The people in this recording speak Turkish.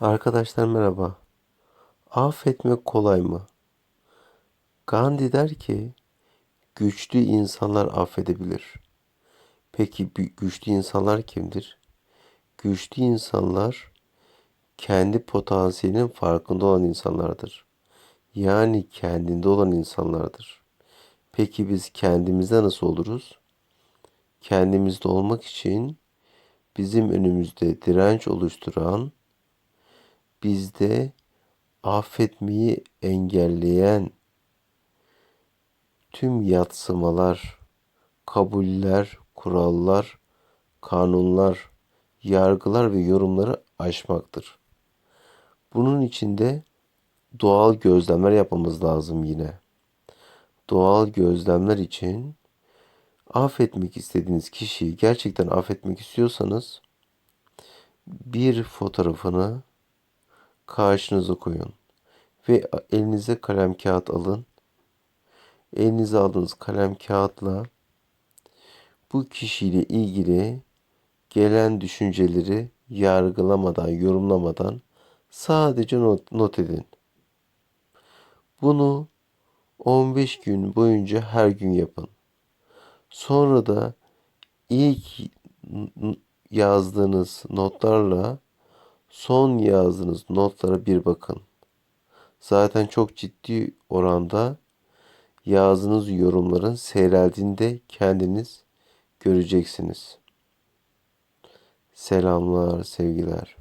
Arkadaşlar merhaba. Affetmek kolay mı? Gandhi der ki, güçlü insanlar affedebilir. Peki güçlü insanlar kimdir? Güçlü insanlar kendi potansiyelinin farkında olan insanlardır. Yani kendinde olan insanlardır. Peki biz kendimizde nasıl oluruz? Kendimizde olmak için bizim önümüzde direnç oluşturan, bizde affetmeyi engelleyen tüm yatsımalar, kabuller, kurallar, kanunlar, yargılar ve yorumları aşmaktır. Bunun için de doğal gözlemler yapmamız lazım yine. Doğal gözlemler için affetmek istediğiniz kişiyi gerçekten affetmek istiyorsanız bir fotoğrafını karşınıza koyun ve elinize kalem kağıt alın. Elinize aldığınız kalem kağıtla bu kişiyle ilgili gelen düşünceleri yargılamadan, yorumlamadan sadece not, not edin. Bunu 15 gün boyunca her gün yapın. Sonra da ilk yazdığınız notlarla son yazdığınız notlara bir bakın. Zaten çok ciddi oranda yazdığınız yorumların seyreldiğinde kendiniz göreceksiniz. Selamlar, sevgiler.